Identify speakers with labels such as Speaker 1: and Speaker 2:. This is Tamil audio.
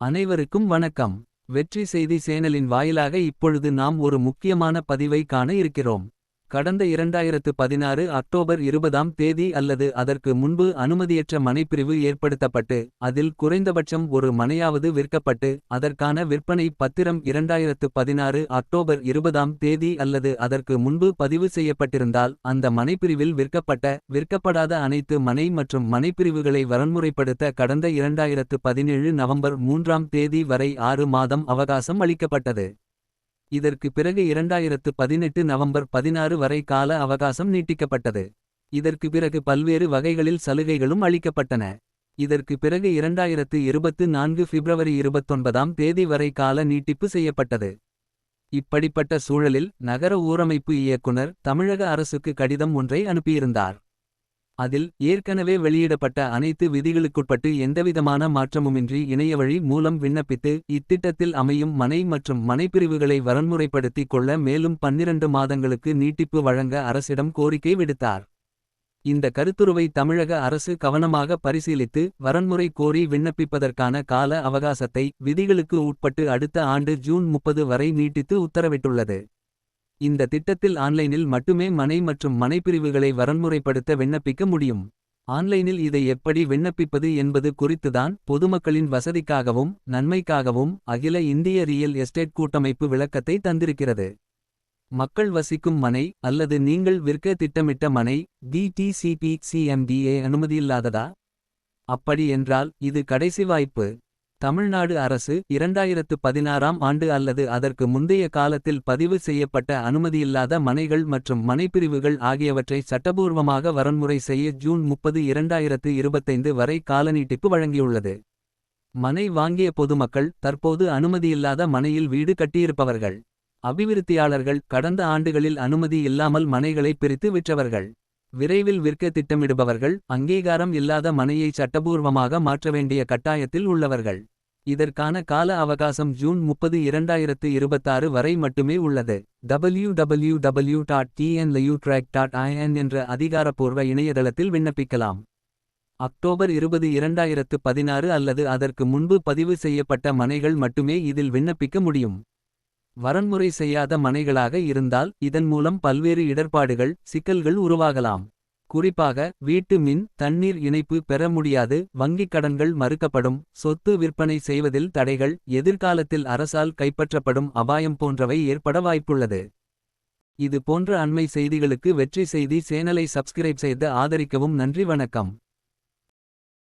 Speaker 1: அனைவருக்கும் வணக்கம். வெற்றி செய்தி சேனலின் வாயிலாக இப்பொழுது நாம் ஒரு முக்கியமான பதிவை காண இருக்கிறோம். கடந்த இரண்டாயிரத்து பதினாறு அக்டோபர் இருபதாம் தேதி அல்லது அதற்கு முன்பு அனுமதியற்ற மனைப்பிரிவு ஏற்படுத்தப்பட்டு அதில் குறைந்தபட்சம் ஒரு மனையாவது விற்கப்பட்டு அதற்கான விற்பனை பத்திரம் இரண்டாயிரத்து பதினாறு அக்டோபர் இருபதாம் தேதி அல்லது அதற்கு முன்பு பதிவு செய்யப்பட்டிருந்தால் அந்த மனைப்பிரிவில் விற்கப்பட்ட விற்கப்படாத அனைத்து மனை மற்றும் மனைப்பிரிவுகளை வரன்முறைப்படுத்த கடந்த இரண்டாயிரத்து பதினேழு நவம்பர் மூன்றாம் தேதி வரை ஆறு மாதம் அவகாசம் அளிக்கப்பட்டது. இதற்கு பிறகு இரண்டாயிரத்து பதினெட்டு நவம்பர் பதினாறு வரை கால அவகாசம் நீட்டிக்கப்பட்டது. இதற்கு பிறகு பல்வேறு வகைகளில் சலுகைகளும் அளிக்கப்பட்டன. இதற்கு பிறகு இரண்டாயிரத்து இருபத்து நான்கு பிப்ரவரி இருபத்தொன்பதாம் தேதி வரை கால நீட்டிப்பு செய்யப்பட்டது. இப்படிப்பட்ட சூழலில் நகர ஊரமைப்பு இயக்குனர் தமிழக அரசுக்கு கடிதம் ஒன்றை அனுப்பியிருந்தார். அதில் ஏற்கனவே வெளியிடப்பட்ட அனைத்து விதிகளுக்குட்பட்டு எந்தவிதமான மாற்றமுமின்றி இணையவழி மூலம் விண்ணப்பித்து இத்திட்டத்தில் அமையும் மனை மற்றும் மனைப்பிரிவுகளை வரன்முறைப்படுத்திக் கொள்ள மேலும் பன்னிரண்டு மாதங்களுக்கு நீட்டிப்பு வழங்க அரசிடம் கோரிக்கை விடுத்தார். இந்த கருத்துருவை தமிழக அரசு கவனமாக பரிசீலித்து வரன்முறை கோரி விண்ணப்பிப்பதற்கான கால அவகாசத்தை விதிகளுக்கு உட்பட்டு அடுத்த ஆண்டு ஜூன் முப்பது வரை நீட்டித்து உத்தரவிட்டுள்ளது. இந்த திட்டத்தில் ஆன்லைனில் மட்டுமே மனை மற்றும் மனைப்பிரிவுகளை வரன்முறைப்படுத்த விண்ணப்பிக்க முடியும். ஆன்லைனில் இதை எப்படி விண்ணப்பிப்பது என்பது குறித்துதான் பொதுமக்களின் வசதிக்காகவும் நன்மைக்காகவும் அகில இந்திய ரியல் எஸ்டேட் கூட்டமைப்பு விளக்கத்தை தந்திருக்கிறது. மக்கள் வசிக்கும் மனை அல்லது நீங்கள் விற்க திட்டமிட்ட மனை டிடிசிபி சிஎம்டிஏ அனுமதியில்லாததா அப்படி என்றால் இது கடைசி வாய்ப்பு. தமிழ்நாடு அரசு இரண்டாயிரத்து பதினாறாம் ஆண்டு அல்லது அதற்கு முந்தைய காலத்தில் பதிவு செய்யப்பட்ட அனுமதியில்லாத மனைகள் மற்றும் மனைப்பிரிவுகள் ஆகியவற்றை சட்டபூர்வமாக வரன்முறை செய்ய ஜூன் முப்பது இரண்டாயிரத்து இருபத்தைந்து வரை கால நீட்டிப்பு வழங்கியுள்ளது. மனை வாங்கிய பொதுமக்கள் தற்போது அனுமதியில்லாத மனையில் வீடு கட்டியிருப்பவர்கள். அபிவிருத்தியாளர்கள் கடந்த ஆண்டுகளில் அனுமதி இல்லாமல் மனைகளை பிரித்து விற்றவர்கள். விரைவில் விற்க திட்டமிடுபவர்கள் அங்கீகாரம் இல்லாத மனையை சட்டபூர்வமாக மாற்ற வேண்டிய கட்டாயத்தில் உள்ளவர்கள். இதற்கான கால அவகாசம் ஜூன் முப்பது இரண்டாயிரத்து இருபத்தாறு வரை மட்டுமே உள்ளது. டபிள்யூ டபிள்யூ டபிள்யூ டாட் டிஎன்லயூட்ராக் டாட் ஐஎன் என்ற அதிகாரப்பூர்வ இணையதளத்தில் விண்ணப்பிக்கலாம். அக்டோபர் இருபது இரண்டாயிரத்து பதினாறு அல்லது அதற்கு முன்பு பதிவு செய்யப்பட்ட மனைகள் மட்டுமே இதில் விண்ணப்பிக்க முடியும். வரன்முறை செய்யாத மனைகளாக இருந்தால் இதன் மூலம் பல்வேறு இடர்பாடுகள் சிக்கல்கள் உருவாகலாம். குறிப்பாக வீட்டு மின் தண்ணீர் இணைப்பு பெற முடியாது வங்கிக் கடன்கள் மறுக்கப்படும் சொத்து விற்பனை செய்வதில் தடைகள் எதிர்காலத்தில் அரசால் கைப்பற்றப்படும் அபாயம் போன்றவை ஏற்பட வாய்ப்புள்ளது. இது போன்ற அண்மை செய்திகளுக்கு வெற்றி செய்தி சேனலை சப்ஸ்கிரைப் செய்து ஆதரிக்கவும் நன்றி வணக்கம்.